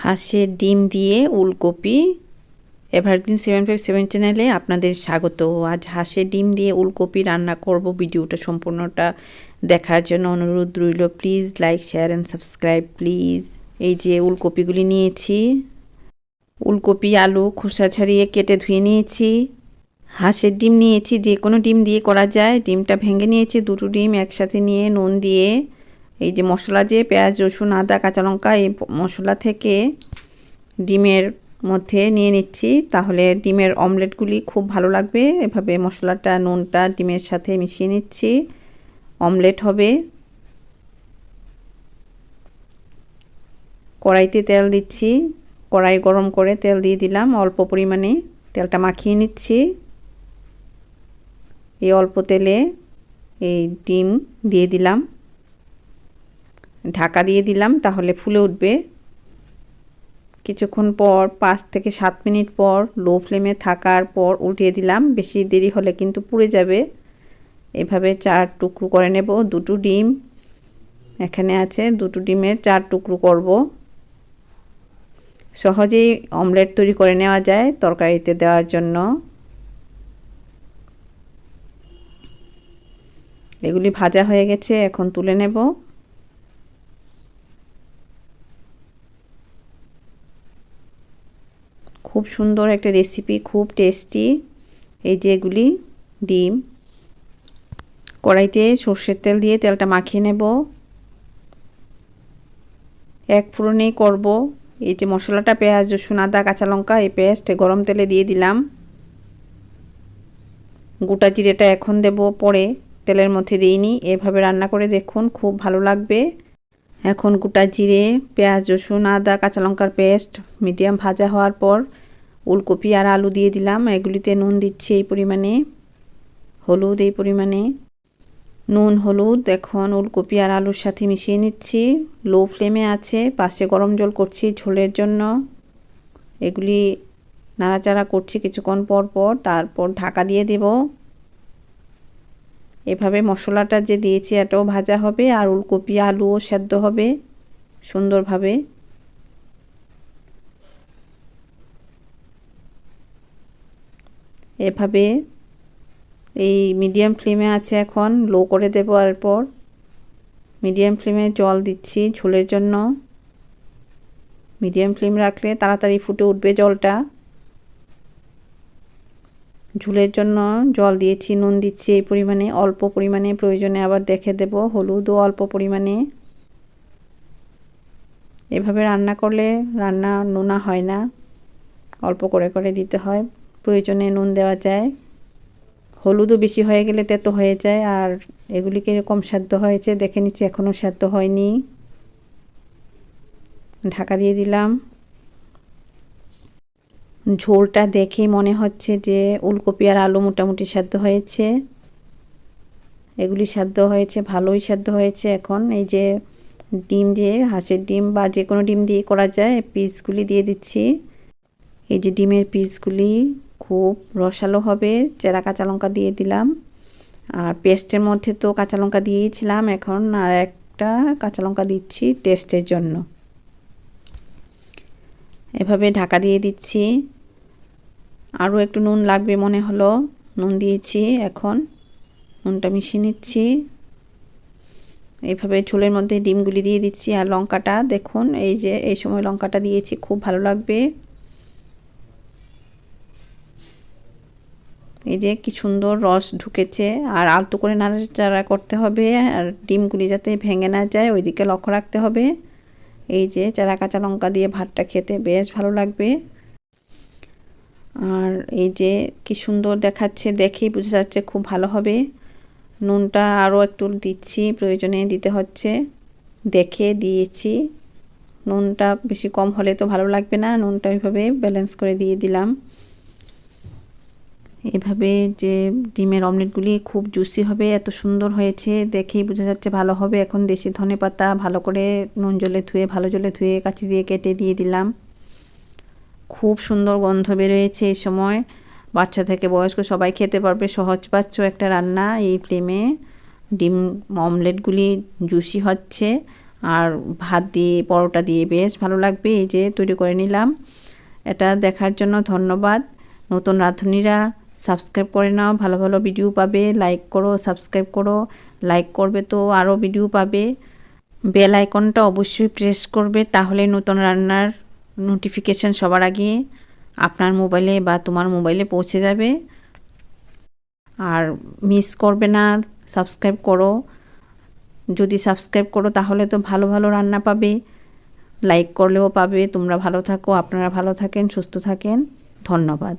হাঁসের ডিম দিয়ে উলকপি এভারগ্রিন সেভেন ফাইভ সেভেন চ্যানেলে আপনাদের স্বাগত। আজ হাঁসের ডিম দিয়ে উলকপি রান্না করব। ভিডিওটা সম্পূর্ণটা দেখার জন্য অনুরোধ রইল। Please like share and subscribe please এই যে উলকপিগুলি নিয়েছি, উলকপি, আলু, খোসা ছাড়িয়ে কেটে ধুয়ে নিয়েছি। হাঁসের ডিম নিয়েছি, যে কোনো ডিম দিয়ে করা যায়। ডিমটা ভেঙে নিয়েছি, দুটো ডিম একসাথে নিয়ে নুন দিয়ে এই যে মশলা যে পেঁয়াজ, রসুন, আদা, কাঁচা লঙ্কা, এই মশলা থেকে ডিমের মধ্যে নিয়ে নিচ্ছি। তাহলে ডিমের অমলেটগুলি খুব ভালো লাগবে। এভাবে মশলাটা, নুনটা ডিমের সাথে মিশিয়ে নিচ্ছি। অমলেট হবে। কড়াইতে তেল দিচ্ছি। কড়াই গরম করে তেল দিয়ে দিলাম। অল্প পরিমাণে তেলটা মাখিয়ে নিচ্ছি। এই অল্প তেলে এই ডিম দিয়ে দিলাম। ঢাকা দিয়ে দিলাম, তাহলে ফুলে উঠবে। কিছুক্ষণ পর, পাঁচ থেকে সাত মিনিট পর লো ফ্লেমে থাকার পর উল্টিয়ে দিলাম। বেশি দেরি হলে কিন্তু পুড়ে যাবে। এভাবে চার টুকরো করে নেব, দুটো ডিম। এখানে আছে দুটো ডিমের চার টুকরো করব। সহজেই অমলেট তৈরি করে নেওয়া যায় তরকারিতে দেওয়ার জন্য। এগুলি ভাজা হয়ে গেছে, এখন তুলে নেব। খুব সুন্দর একটা রেসিপি খুব টেস্টি এই যে এগুলি, ডিম। কড়াইতে সর্ষের তেল দিয়ে তেলটা মাখিয়ে নেব। এক ফোড়নেই করব। এই যে মশলাটা, পেঁয়াজ, রসুন, আদা, কাঁচা লঙ্কা, এই পেস্ট গরম তেলে দিয়ে দিলাম। গোটা জিরেটা এখন দেব পরে, তেলের মধ্যে দিইনি। এভাবে রান্না করে দেখুন, খুব ভালো লাগবে। এখন গোটা জিরে, পেঁয়াজ, রসুন, আদা, কাঁচা লঙ্কার পেস্ট মিডিয়াম ভাজা হওয়ার পর উলকপি আর আলু দিয়ে দিলাম। এগুলিতে নুন দিচ্ছি এই পরিমাণে। হলুদ এই পরিমাণে। নুন, হলুদ, এখন ওলকপি আর আলুর সাথে মিশিয়ে নিচ্ছি। লো ফ্লেমে আছে, পাশে গরম জল করছি ঝোলের জন্য। এগুলি নাড়াচাড়া করছি কিছুক্ষণ পর পর, তারপর ঢাকা দিয়ে দেব। এভাবে মশলাটা যে দিয়েছি এটাও ভাজা হবে আর উলকপি আলুও সেদ্ধ হবে সুন্দরভাবে। এভাবে এই মিডিয়াম ফ্লেমে আছে এখন লো করে দেবো এরপর মিডিয়াম ফ্লেমে জল দিচ্ছি ঝোলের জন্য। মিডিয়াম ফ্লেম রাখলে তাড়াতাড়ি ফুটে উঠবে জলটা। ঝুলের জন্য জল দিয়েছি, নুন দিচ্ছি এই পরিমাণে, অল্প পরিমাণে প্রয়োজনে আবার দেখে দেব, হলুদও অল্প পরিমাণে। এভাবে রান্না করলে রান্না নোনা হয় না, অল্প করে করে দিতে হয়। প্রয়োজনে নুন দেওয়া যায়। হলুদও বেশি হয়ে গেলে তেতো হয়ে যায়। আর এগুলি কীরকম সেদ্ধ হয়েছে, দেখে নিচ্ছি এখনও সেদ্ধ হয়নি। ঢাকা দিয়ে দিলাম। ঝোলটা দেখেই মনে হচ্ছে যে উলকপি আর আলু মোটামুটি সেদ্ধ হয়েছে। এগুলি সেদ্ধ হয়েছে, ভালোই সেদ্ধ হয়েছে এখন। এই যে ডিম দিয়ে হাঁসের ডিম বা যে কোনো ডিম দিয়ে করা যায়, পিসগুলি দিয়ে দিচ্ছি। এই যে ডিমের পিসগুলি খুব রসালো হবে, চেরা কাঁচা লঙ্কা দিয়ে দিলাম। আর পেস্টের মধ্যে তো কাঁচা লঙ্কা দিয়েছিলাম এখন, আর একটা কাঁচা লঙ্কা দিচ্ছি টেস্টের জন্য। এভাবে ঢাকা দিয়ে দিচ্ছি। আরও একটু নুন লাগবে মনে হলো, নুন দিয়েছি এখন। নুনটা মিশিয়ে নিচ্ছি। এইভাবে ঝোলের মধ্যে ডিমগুলি দিয়ে দিচ্ছি। আর লঙ্কাটা দেখুন, এই যে, এই সময় লঙ্কাটা দিয়েছি, খুব ভালো লাগবে। এই যে কি সুন্দর রস ঢুকেছে, আর আলতো করে নাড়াচাড়া করতে হবে, আর ডিমগুলি যাতে ভেঙে না যায়, ওইদিকে লক্ষ্য রাখতে হবে। এই যে চারা কাঁচা লঙ্কা দিয়ে ভাতটা খেতে বেশ ভালো লাগবে। আর এই যে কি সুন্দর দেখাচ্ছে, দেখেই বোঝা যাচ্ছে খুব ভালো হবে। নুনটা আরও একটু দিচ্ছি, প্রয়োজনে দিতে হচ্ছে। দেখে দিয়েছি। নুনটা বেশি কম হলে তো ভালো লাগবে না, নুনটা ওইভাবে ব্যালেন্স করে দিয়ে দিলাম। এভাবে যে ডিমের অমলেটগুলি খুব জুসি হবে, এত সুন্দর হয়েছে, দেখেই বোঝা যাচ্ছে ভালো হবে। এখন দেশি ধনে পাতা ভালো করে নুন জলে ধুয়ে, ভালো জলে ধুয়ে কাঁচি দিয়ে কেটে দিয়ে দিলাম। খুব সুন্দর গন্ধ বেরোয়েছে এই সময়। বাচ্চা থেকে বয়স্ক সবাই খেতে পারবে, সহজ পাচ্ছ একটা রান্না এই ফ্লেমে ডিম অমলেটগুলি জুসি হচ্ছে, আর ভাত দিয়ে, পরোটা দিয়ে বেশ ভালো লাগবে, এই যে তৈরি করে নিলাম। এটা দেখার জন্য ধন্যবাদ। নতুন রাঁধুনিরা সাবস্ক্রাইব করে নাও, ভালো ভালো ভিডিও পাবে লাইক করো সাবস্ক্রাইব করো লাইক করবে তো আরও ভিডিও পাবে। বেল আইকনটা অবশ্যই প্রেস করবে, তাহলে নতুন রান্নার নোটিফিকেশান সবার আগে আপনার মোবাইলে বা তোমার মোবাইলে পৌঁছে যাবে। আর মিস করবে না সাবস্ক্রাইব করো। যদি সাবস্ক্রাইব করো, তাহলে তো ভালো ভালো রান্না পাবে। লাইক করলেও পাবে। তোমরা ভালো থাকো, আপনারা ভালো থাকেন, সুস্থ থাকেন। ধন্যবাদ।